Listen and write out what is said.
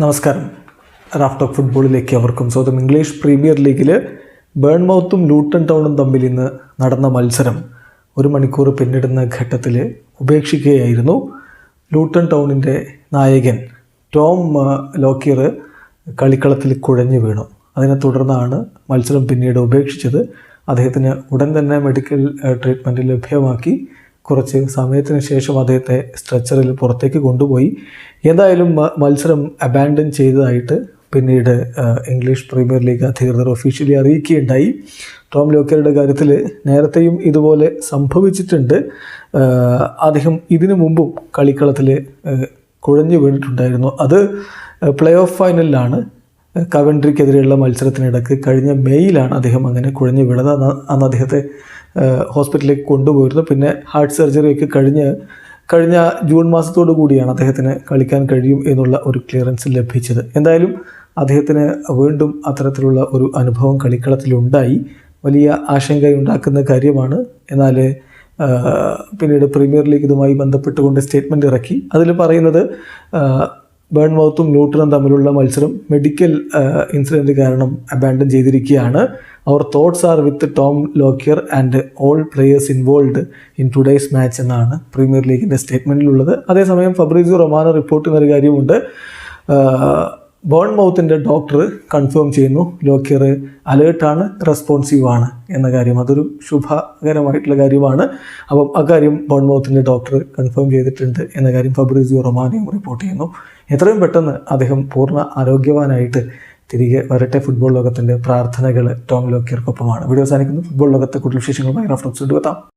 നമസ്കാരം. റാഫ്റ്റോക്ക് ഫുട്ബോളിലേക്ക് അവർക്കും സ്വന്തം ഇംഗ്ലീഷ് പ്രീമിയർ ലീഗിൽ ബേൺമൗത്തും ലൂട്ടൺ ടൗണും തമ്മിൽ ഇന്ന് നടന്ന മത്സരം. ഒരു മണിക്കൂർ പിന്നിടുന്ന ഘട്ടത്തിൽ ഉപേക്ഷിക്കുകയായിരുന്നു ലൂട്ടൺ ടൗണിന്റെ നായകൻ ടോം ലോക്കിയർ കളിക്കളത്തിൽ കുഴഞ്ഞു വീണു. അതിനെ തുടർന്നാണ് മത്സരം പിന്നീട് ഉപേക്ഷിച്ചത്. അദ്ദേഹത്തിന് ഉടൻ തന്നെ മെഡിക്കൽ ട്രീറ്റ്മെന്റ് ലഭ്യമാക്കി. കുറച്ച് സമയത്തിന് ശേഷം അദ്ദേഹത്തെ സ്ട്രെച്ചറിൽ പുറത്തേക്ക് കൊണ്ടുപോയി. എന്തായാലും മത്സരം അബാൻഡൻ ചെയ്തതായിട്ട് പിന്നീട് ഇംഗ്ലീഷ് പ്രീമിയർ ലീഗ് അധികൃതർ ഒഫീഷ്യലി അറിയിക്കുകയുണ്ടായി. ടോം ലോക്കറുടെ കാര്യത്തിൽ നേരത്തെയും ഇതുപോലെ സംഭവിച്ചിട്ടുണ്ട്. അദ്ദേഹം ഇതിനു മുമ്പും കളിക്കളത്തിൽ കുഴഞ്ഞു വീണിട്ടുണ്ടായിരുന്നു. അത് പ്ലേ ഓഫ് ഫൈനലിലാണ് കവൻട്രിക്കെതിരെയുള്ള മത്സരത്തിനിടക്ക് കഴിഞ്ഞ മെയ്യിലാണ് അദ്ദേഹം അങ്ങനെ കുഴഞ്ഞു വീണത്. അന്ന് അദ്ദേഹത്തെ ഹോസ്പിറ്റലിലേക്ക് കൊണ്ടുപോയിരുന്നു. പിന്നെ ഹാർട്ട് സർജറിയൊക്കെ കഴിഞ്ഞ് കഴിഞ്ഞ ജൂൺ മാസത്തോടു കൂടിയാണ് അദ്ദേഹത്തിന് കളിക്കാൻ കഴിയും എന്നുള്ള ഒരു ക്ലിയറൻസ് ലഭിച്ചത്. എന്തായാലും അദ്ദേഹത്തിന് വീണ്ടും അത്തരത്തിലുള്ള ഒരു അനുഭവം കളിക്കളത്തിലുണ്ടായി വലിയ ആശങ്കയുണ്ടാക്കുന്ന കാര്യമാണ്. എന്നാൽ പിന്നീട് പ്രീമിയർ ലീഗ് ഇതുമായി ബന്ധപ്പെട്ടുകൊണ്ട് സ്റ്റേറ്റ്മെന്റ് ഇറക്കി. അതിൽ പറയുന്നത് ബേൺ ബേൺമൗത്തും ന്യൂട്ടനും തമ്മിലുള്ള മത്സരം മെഡിക്കൽ ഇൻസിഡന്റ് കാരണം അബാൻഡൻ ചെയ്തിരിക്കുകയാണ്. അവർ thoughts are with Tom Lockyer and all players involve in today's match എന്നാണ് പ്രീമിയർ ലീഗിന്റെ സ്റ്റേറ്റ്മെന്റിലുള്ളത് അതേസമയം ഫബ്രീസു റൊമാനോ റിപ്പോർട്ട് ചെയ്യുന്ന ഒരു കാര്യമുണ്ട്. ബോൺമൗത്തിന്റെ ഡോക്ടർ കൺഫേം ചെയ്യുന്നു. ലോക്കിയർ അലേർട്ടാണ് റെസ്പോൺസീവ് ആണ് എന്ന കാര്യം. അതൊരു ശുഭകരമായിട്ടുള്ള കാര്യമാണ്. അപ്പം അക്കാര്യം ബേൺ മൗത്തിന്റെ ഡോക്ടർ കൺഫേം ചെയ്തിട്ടുണ്ട് എന്ന കാര്യം ഫബ്രീസിയോ റൊമാനയും റിപ്പോർട്ട് ചെയ്യുന്നു. എത്രയും പെട്ടെന്ന് അദ്ദേഹം പൂർണ ആരോഗ്യവാനായിട്ട് തിരികെ വരട്ടെ ഫുട്ബോൾ ലോകത്തിന്റെ പ്രാർത്ഥനകൾ ടോം ലോക്കിയർക്കൊപ്പമാണ്. വീഡിയോ അവസാനിക്കുന്നു. ഫുട്ബോൾ ലോകത്തെ കൂടുതൽ വിശേഷങ്ങളുമായി റഫറൻസ് കൊണ്ടുവെത്താം